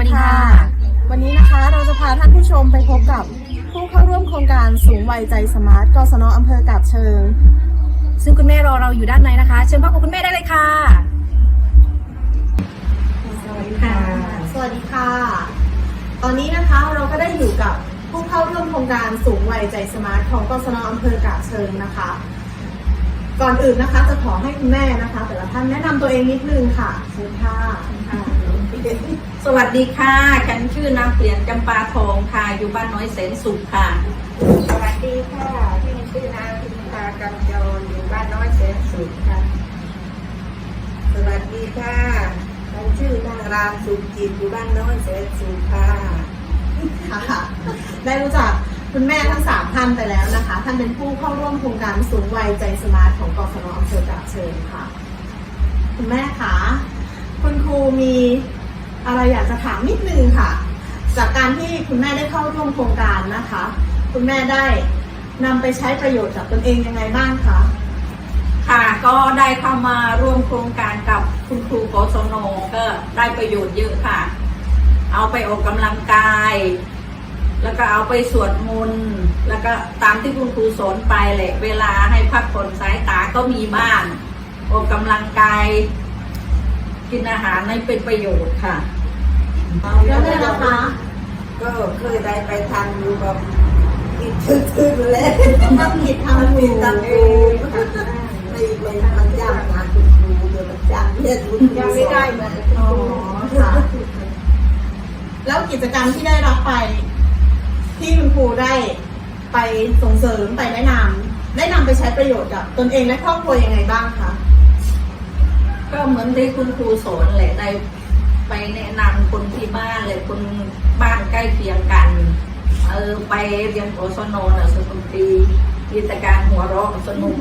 วัสดีค่ะ วันนี้นะคะเราจะพาท่านผู้ชมไปพบกับผู้เข้าร่วมโครงการสูงวัยใจสมาร์ทกศนอำเภอกาบเชิง ซึ่งคุณแม่รอเราอยู่ด้านในนะคะ เชิญพบกับคุณแม่ได้เลยค่ะ สวัสดีค่ะ สวัสดีค่ะ ตอนนี้นะคะเราก็ได้อยู่กับผู้เข้าร่วมโครงการสูงวัยใจสมาร์ทของกศนอำเภอกาบเชิงนะคะ ก่อนอื่นนะคะจะขอให้คุณแม่นะคะ แต่ละท่านแนะนำตัวเองนิดนึงค่ะเชิญค่ะสวัสดีค่ะ ฉันชื่อนางเปลี่ยนจำปาทองค่ะ อยู่บ้านน้อยแสนสุขค่ะ สวัสดีค่ะ ที่นี่ชื่อนางพิมพากำจรอยู่บ้านน้อยแสนสุขค่ะ สวัสดีค่ะฉันชื่อนางรามสุขจิตอยู่บ้านน้อยแสนสุขค่ะ ค่ะ ได้รู้จัก คุณแม่ทั้งสามท่านไปแล้วนะคะท่านเป็นผู้เข้าร่วมโครงการสูงวัยใจสมาร์ทของกศนอำเภอกาบเชิงค่ะ คุณแม่คะคุณครูมีอะไรอยากจะถามนิดนึงค่ะ จากการที่คุณแม่ได้เข้าร่วมโครงการนะคะ คุณแม่ได้นำไปใช้ประโยชน์กับตนเองยังไงบ้างคะค่ะก็ได้เข้ามาร่วมโครงการกับคุณครูกศนก็ได้ประโยชน์เยอะค่ะ เอาไปออกกำลังกาย แล้วก็เอาไปสวดมนต์แล้วก็ตามที่คุณครูสอนไปแหละเวลาให้พักผ่อนสายตาก็มีบ้างออกกำลังกาย กินอาหารให้เป็นประโยชน์ค่ะแล้วแม่นะคะ ก็เคยได้ไปทำอยู่กับติดชื่อๆเลยทำผิดทำถูติดกตามครูไม่ไม่มันจ้างงานคุณครูเดี๋ยวมันจ้างเรียนคุณครูยังไม่ได้เหมือนอ๋อค่ะ แล้วกิจกรรมที่ได้รับไป ที่คุณครูได้ไปส่งเสริมไปแนะนำได้นำไปใช้ประโยชน์กับตนเองและครอบครัวยังไงบ้างคะก็เหมือนที่คุณครูสอนแหละได้ไปแนะนำคนที่บ้านเลยคนบ้านใกล้เคียงกัน เออไปเรียนโอสนน่ะสนุกดีกิจการหัวเราะสนุก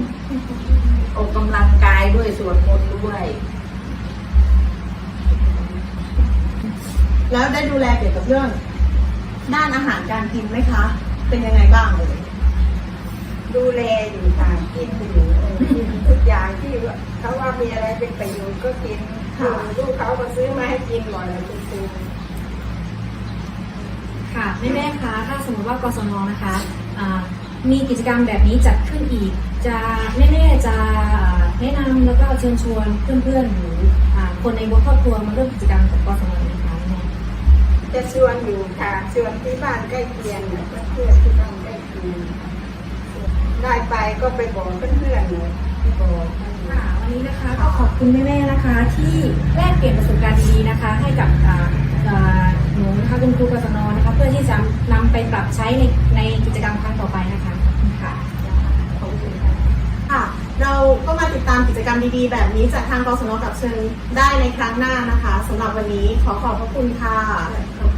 ออกกำลังกายด้วยสวดมนต์ด้วย แล้วได้ดูแลเกี่ยวกับเรื่อง ด้านอาหารการกินไหมคะ เป็นยังไงบ้างเลยดูแลอยู่ค่ะกินอยู่เออกินทุกอย่างที่ว่าเขาว่ามีอะไรเป็นประโยชน์ก็กินค่ะลูกเขาก็ซื้อมาให้กินหมดเลยคุณครูค่ะแม่แม่ๆคะถ้าสมมติว่ากศนนะคะอ่ามีกิจกรรมแบบนี้จัดขึ้นอีก จะแม่แม่ๆจะแนะนำแล้วก็เชิญชวนเพื่อนๆหรืออ่าคนในครอบครัวมาร่วมกิจกรรมกับกศนนะคะแม่ จะชวนอยู่ค่ะชวนที่บ้านใกล้เคียงเนี่ยเพื่อนที่บ้านใกล้เคียงได้ไปก็ไปบอกเพื่อนๆเลยไปบอกค่ะวันนี้นะคะก็ขอบคุณแม่ๆนะคะ ที่แลกเปลี่ยนประสบการณ์ดีๆนะคะ ให้กับอ่าหนูนะคะคุณครูกศนนะคะ เพื่อที่จะนำไปปรับใช้ในในกิจกรรมครั้งต่อไปนะคะค่ะ ขอบคุณค่ะ ค่ะ เราก็มาติดตามกิจกรรมดีๆ แบบนี้จากทางกสนกับเชิงได้ในครั้งหน้านะคะสำหรับวันนี้ขอขอบพระคุณค่ะขอบ